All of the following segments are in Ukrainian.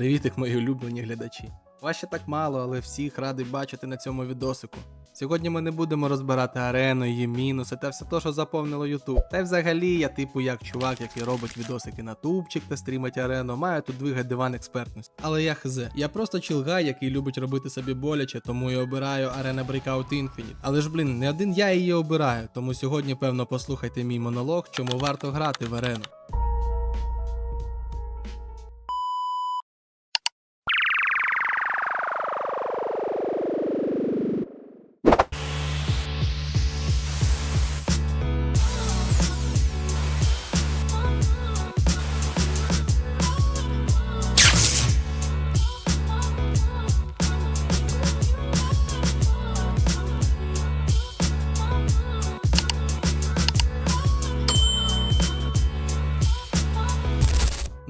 Привітик, мої улюблені глядачі. Вас ще так мало, але всіх радий бачити на цьому відосику. Сьогодні ми не будемо розбирати арену, її мінуси та все те, що заповнило Ютуб. Та й взагалі я типу як чувак, який робить відосики на тубчик та стрімить арену, маю тут двигать диван експертності. Але я хз. Я просто чилгай, який любить робити собі боляче, тому і обираю Arena Breakout Infinite. Але ж блін, не один я її обираю, тому сьогодні, певно, послухайте мій монолог, чому варто грати в арену.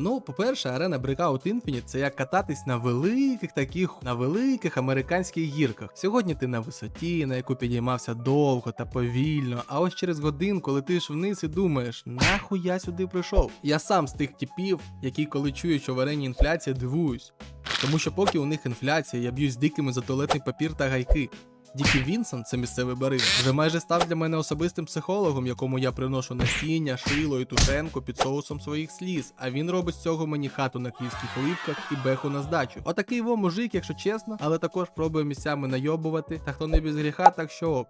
Ну, по-перше, арена Breakout Infinite це як кататись на великих таких, на великих американських гірках. Сьогодні ти на висоті, на яку підіймався довго та повільно, а ось через годинку летиш вниз і думаєш, нахуй я сюди прийшов. Я сам з тих типів, які коли чують, що в арені інфляція, дивуюсь. Тому що поки у них інфляція, я б'юсь дикими за туалетний папір та гайки. Дікі Вінсон, це місцевий барин, вже майже став для мене особистим психологом, якому я приношу насіння, шило і тушенку під соусом своїх сліз. А він робить з цього мені хату на київських липках і беху на здачу. Отакий во мужик, якщо чесно, але також пробує місцями найобувати. Та хто не без гріха, так що.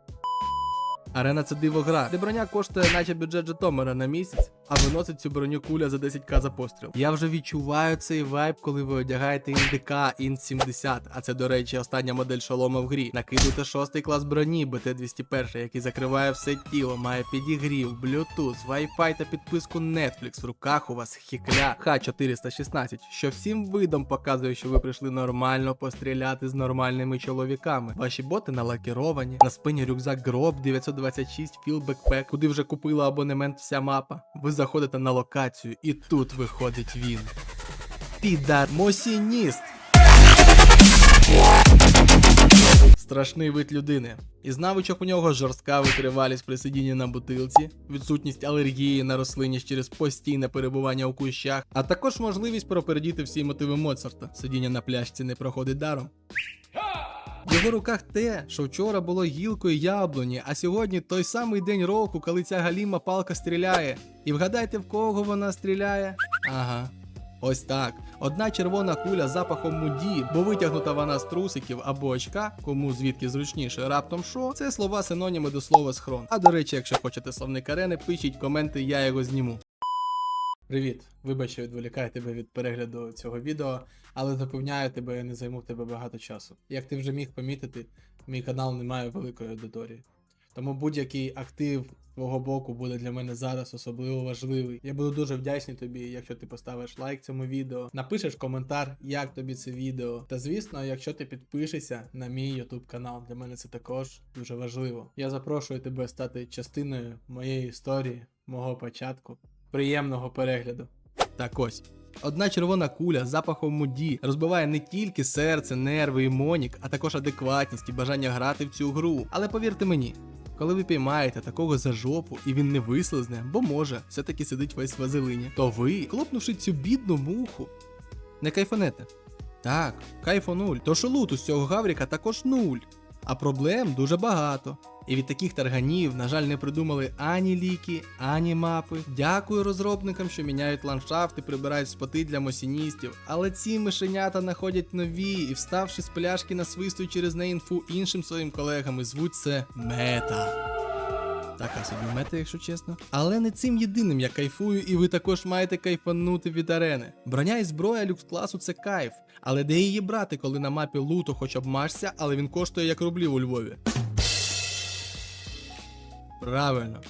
Арена це диво гра, де броня коштує наче бюджет Житомира на місяць, а виносить цю броню куля за 10к за постріл. Я вже відчуваю цей вайб, коли ви одягаєте індика Інт 70, а це, до речі, остання модель шолома в грі. Накидуєте шостий клас броні БТ-201, який закриває все тіло, має підігрів, Bluetooth, Wi-Fi та підписку Netflix. В руках у вас хікля Х416, що всім видом показує, що ви прийшли нормально постріляти з нормальними чоловіками. Ваші боти налакіровані, на спині рюкзак Гроб 926 Feel Backpack, куди вже купила абонемент вся мапа. Ви заходите на локацію, і тут виходить він. Підар Мосініст. Страшний вид людини. Із навичок у нього жорстка витривалість при сидінні на бутилці, відсутність алергії на рослинність через постійне перебування у кущах, а також можливість пропередіти всі мотиви Моцарта. Сидіння на пляшці не проходить даром. В його руках те, що вчора було гілкою яблуні, а сьогодні той самий день року, коли ця галіма палка стріляє. І вгадайте, в кого вона стріляє? Ага. Ось так. Одна червона куля з запахом муді, бо витягнута вона з трусиків або очка, кому звідки зручніше, раптом що, це слова синоніми до слова схрон. А до речі, якщо хочете словник арени, пишіть коменти, я його зніму. Привіт, вибач, що відволікаю тебе від перегляду цього відео, але запевняю тебе, я не займу в тебе багато часу. Як ти вже міг помітити, мій канал не має великої аудиторії. Тому будь-який актив з твого боку буде для мене зараз особливо важливий. Я буду дуже вдячний тобі, якщо ти поставиш лайк цьому відео, напишеш коментар, як тобі це відео. Та звісно, якщо ти підпишешся на мій YouTube канал, для мене це також дуже важливо. Я запрошую тебе стати частиною моєї історії, мого початку. Приємного перегляду. Так ось. Одна червона куля з запахом муді розбиває не тільки серце, нерви і монік, а також адекватність і бажання грати в цю гру. Але повірте мені, коли ви піймаєте такого за жопу і він не вислизне, бо може, все-таки сидить весь вазелині, то ви, клопнувши цю бідну муху, не кайфанете. Так, кайфу нуль. Тож і з цього гавріка також нуль. А проблем дуже багато. І від таких тарганів, на жаль, не придумали ані ліки, ані мапи. Дякую розробникам, що міняють ландшафт і прибирають споти для мосіністів. Але ці мишенята знаходять нові і, вставши з пляшки, насвистують через неї інфу іншим своїм колегам і звуть це мета. Така собі мета, якщо чесно. Але не цим єдиним я кайфую, і ви також маєте кайфанути від арени. Броня і зброя люкс класу це кайф. Але де її брати, коли на мапі луту хоч обмажся, але він коштує як рублів у Львові. Правильно.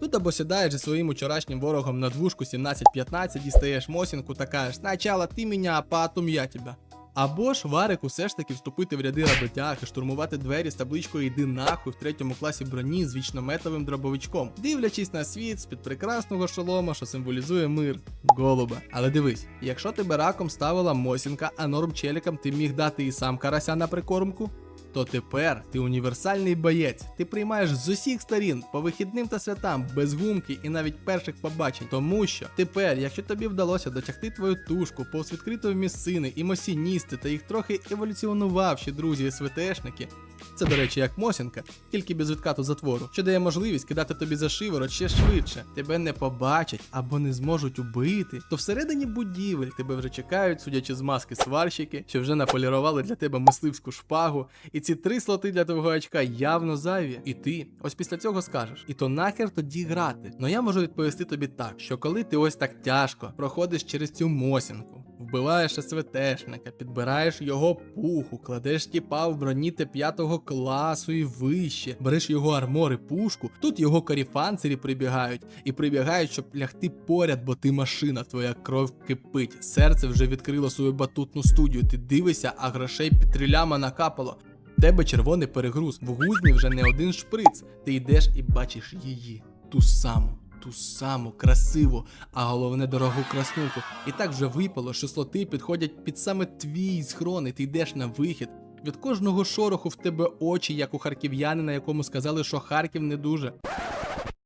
Тут або сідаєш зі своїм вчорашнім ворогом на двушку 17-15, дістаєш мосінку та кажеш, спочатку ти мене, а потім я тебе. Або ж Варик усе ж таки вступити в ряди роботяг і штурмувати двері з табличкою «Іди нахуй в третьому класі броні з вічнометовим дробовичком, дивлячись на світ з-під прекрасного шолома, що символізує мир, голуба. Але дивись, якщо тебе раком ставила мосінка, а норм челікам ти міг дати і сам карася на прикормку, то тепер ти універсальний боєць. Ти приймаєш з усіх сторін по вихідним та святам, без гумки і навіть перших побачень. Тому що тепер, якщо тобі вдалося дотягти твою тушку повз відкритої місцини і мосіністи та їх трохи еволюціонувавші друзі і СВТшники, це, до речі, як Мосінка, тільки без відкату затвору, що дає можливість кидати тобі за шиворот ще швидше. Тебе не побачать або не зможуть убити. То всередині будівель тебе вже чекають, судячи з маски сварщики, що вже наполірували для тебе мисливську шпагу. І ці три слоти для твого очка явно зайві. І ти ось після цього скажеш. І то нахер тоді грати. Но я можу відповісти тобі так, що коли ти ось так тяжко проходиш через цю мосінку, вбиваєш СВТшника, підбираєш його пуху, кладеш тіпа в броні Т5 класу і вище, береш його армор і пушку, тут його каріфанцері прибігають і прибігають, щоб лягти поряд, бо ти машина, твоя кров кипить. Серце вже відкрило свою батутну студію. Ти дивишся, а грошей під триляма накапало. В Тебе червоний перегруз, в гузні вже не один шприц. Ти йдеш і бачиш її, ту саму. Ту саму красиву, а головне дорогу краснуху. І так вже випало, що слоти підходять під саме твій схрон, і ти йдеш на вихід. Від кожного шороху в тебе очі, як у харків'янина, якому сказали, що Харків не дуже.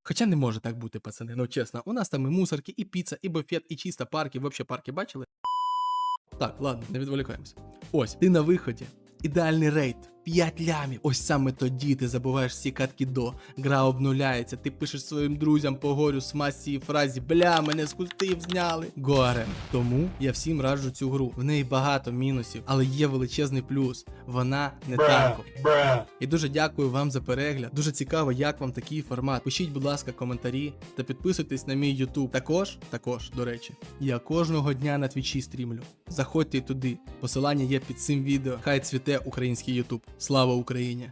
Хоча не може так бути, пацани, ну чесно, у нас там і мусорки, і піца, і буфет, і чисто парки, вообще парки бачили? Так, ладно, не відволікаємося. Ось, ти на виході. Ідеальний рейд. 5 лямів. Ось саме тоді ти забуваєш всі катки до. Гра обнуляється, ти пишеш своїм друзям по горю смасі і фразі Бля, мене з кустів зняли. Горем. Тому я всім раджу цю гру. В неї багато мінусів, але є величезний плюс. Вона не танкова. І дуже дякую вам за перегляд. Дуже цікаво, як вам такий формат. Пишіть, будь ласка, коментарі та підписуйтесь на мій YouTube. Також, також, до речі, я кожного дня на твічі стрімлю. Заходьте туди. Посилання є під цим відео. Хай цвіте український YouTube. Слава Україні!